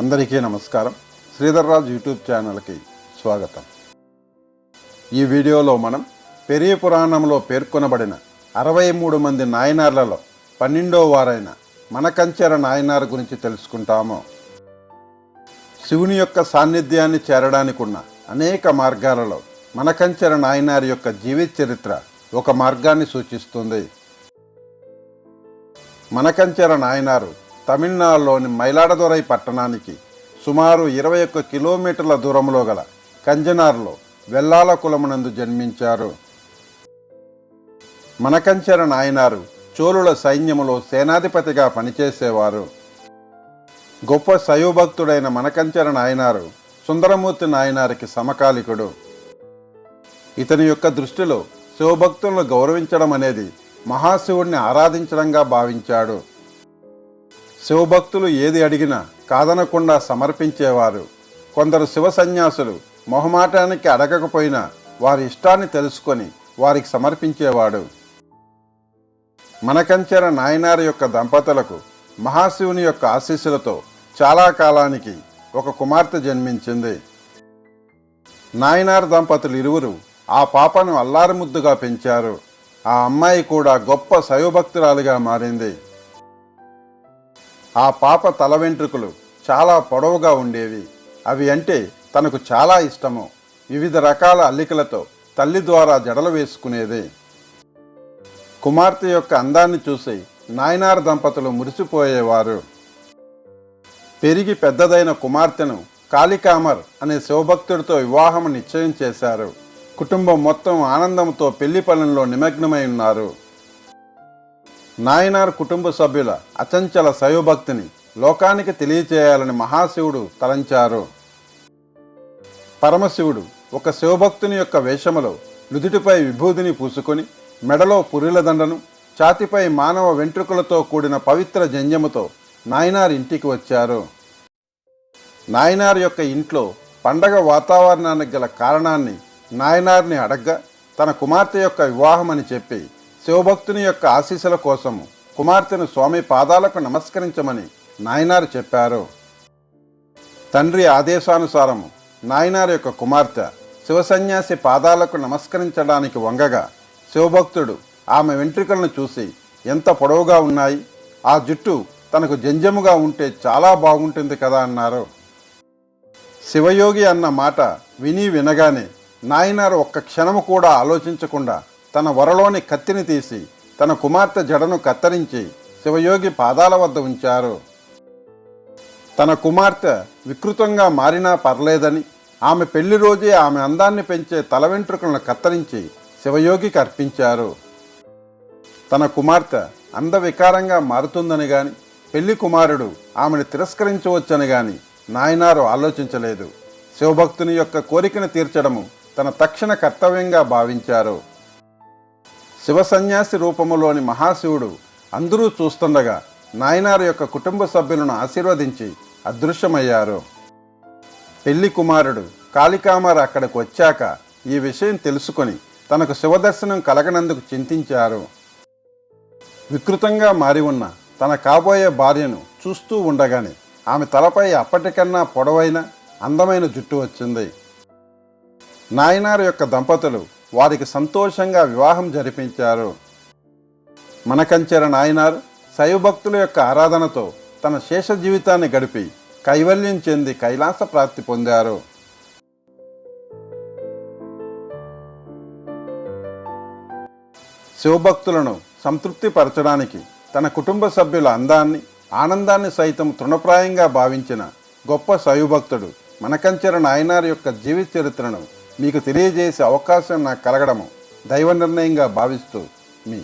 అందరికీ నమస్కారం. శ్రీధర్రాజు యూట్యూబ్ ఛానల్కి స్వాగతం. ఈ వీడియోలో మనం పెరియ పురాణంలో పేర్కొనబడిన అరవై మూడు మంది నాయనార్లలో పన్నెండో వారైన మనకంచెర నాయనార్ గురించి తెలుసుకుంటాము. శివుని యొక్క సాన్నిధ్యాన్ని చేరడానికి ఉన్న అనేక మార్గాలలో మనకంచెర నాయనార్ యొక్క జీవిత చరిత్ర ఒక మార్గాన్ని సూచిస్తుంది. మనకంచెర నాయనారు తమిళనాడులోని మైలాడదొరై పట్టణానికి సుమారు ఇరవై ఒక్క కిలోమీటర్ల దూరంలో గల కంజనార్లో వెల్లాల కులమునందు జన్మించారు. మనకంచెర నాయనారు చోళుల సైన్యములో సేనాధిపతిగా పనిచేసేవారు. గొప్ప శైవభక్తుడైన మనకంచెర నాయనారు సుందరమూర్తి నాయనారికి సమకాలికుడు. ఇతని యొక్క దృష్టిలో శివభక్తులను గౌరవించడం అనేది మహాశివుణ్ణి ఆరాధించడంగా భావించాడు. శివభక్తులు ఏది అడిగినా కాదనకుండా సమర్పించేవారు. కొందరు శివ సన్యాసులు మొహమాటానికి అడగకపోయినా వారి ఇష్టాన్ని తెలుసుకొని వారికి సమర్పించేవాడు. మనకంచెర నాయనార్ యొక్క దంపతులకు మహాశివుని యొక్క ఆశీస్సులతో చాలా కాలానికి ఒక కుమార్తె జన్మించింది. నాయనార్ దంపతులు ఇరువురు ఆ పాపను అల్లారి ముద్దుగా పెంచారు. ఆ అమ్మాయి కూడా గొప్ప శైవభక్తురాలిగా మారింది. ఆ పాప తల వెంట్రుకలు చాలా పొడవుగా ఉండేవి. అవి అంటే తనకు చాలా ఇష్టము. వివిధ రకాల అల్లికలతో తల్లి ద్వారా జడలు వేసుకునేది. కుమార్తె యొక్క అందాన్ని చూసి నాయనార్ దంపతులు మురిసిపోయేవారు. పెరిగి పెద్దదైన కుమార్తెను కాళికామర్ అనే శివభక్తుడితో వివాహం నిశ్చయం చేశారు. కుటుంబం మొత్తం ఆనందంతో పెళ్ళి పనుల్లో నిమగ్నమై ఉన్నారు. నాయనార్ కుటుంబ సభ్యుల అచంచల శైవభక్తిని లోకానికి తెలియచేయాలని మహాశివుడు తలంచారు. పరమశివుడు ఒక శివభక్తుని యొక్క వేషములో నుదుటిపై విభూదిని పూసుకొని మెడలో పురిల దండను ఛాతిపై మానవ వెంట్రుకలతో కూడిన పవిత్ర జంజముతో నాయనార్ ఇంటికి వచ్చారు. నాయనార్ యొక్క ఇంట్లో పండగ వాతావరణానికి గల కారణాన్ని నాయనార్ని అడగ్గా తన కుమార్తె యొక్క వివాహం అని చెప్పి శివభక్తుని యొక్క ఆశీస్సుల కోసము కుమార్తెను స్వామి పాదాలకు నమస్కరించమని నాయనారు చెప్పారు. తండ్రి ఆదేశానుసారము నాయనార్ యొక్క కుమార్తె శివసన్యాసి పాదాలకు నమస్కరించడానికి వంగగా శివభక్తుడు ఆమె వెంట్రుకలను చూసి ఎంత పొడవుగా ఉన్నాయి? ఆ జుట్టు తనకు జంజముగా ఉంటే చాలా బాగుంటుంది కదా అన్నారు. శివయోగి అన్న మాట విని వినగానే నాయనారు ఒక్క క్షణము కూడా ఆలోచించకుండా తన వరలోని కత్తిని తీసి తన కుమార్తె జడను కత్తిరించి శివయోగి పాదాల వద్ద ఉంచారు. తన కుమార్తె వికృతంగా మారినా పర్లేదని ఆమె పెళ్ళి రోజే ఆమె అందాన్ని పెంచే తల వెంట్రుకలను కత్తిరించి శివయోగికి అర్పించారు. తన కుమార్తె అందవికారంగా మారుతుందని గాని పెళ్ళి కుమారుడు ఆమెను తిరస్కరించవచ్చని గాని నాయనారు ఆలోచించలేదు. శివభక్తుని యొక్క కోరికను తీర్చడము తన తక్షణ కర్తవ్యంగా భావించారు. శివ సన్యాసి రూపములోని మహాశివుడు అందరూ చూస్తుండగా నాయనారు యొక్క కుటుంబ సభ్యులను ఆశీర్వదించి అదృశ్యమయ్యారు. పెళ్ళి కుమారుడు కాళికామార్ అక్కడికి వచ్చాక ఈ విషయం తెలుసుకొని తనకు శివదర్శనం కలగనందుకు చింతించారు. వికృతంగా మారి ఉన్న తన కాబోయే భార్యను చూస్తూ ఉండగానే ఆమె తలపై అప్పటికన్నా పొడవైన అందమైన జుట్టు వచ్చింది. నాయనార్ యొక్క దంపతులు వారికి సంతోషంగా వివాహం జరిపించారు. మనకంచెర నాయనార్ శైవభక్తుల యొక్క ఆరాధనతో తన శేష జీవితాన్ని గడిపి కైవల్యం చెంది కైలాస ప్రాప్తి పొందారు. శివభక్తులను సంతృప్తిపరచడానికి తన కుటుంబ సభ్యుల అందాన్ని ఆనందాన్ని సైతం తృణప్రాయంగా భావించిన గొప్ప శైవభక్తుడు మనకంచెర నాయనార్ యొక్క జీవిత చరిత్రను మీకు తెలియజేసే అవకాశం నాకు కలగడము దైవ నిర్ణయంగా భావిస్తూ మీ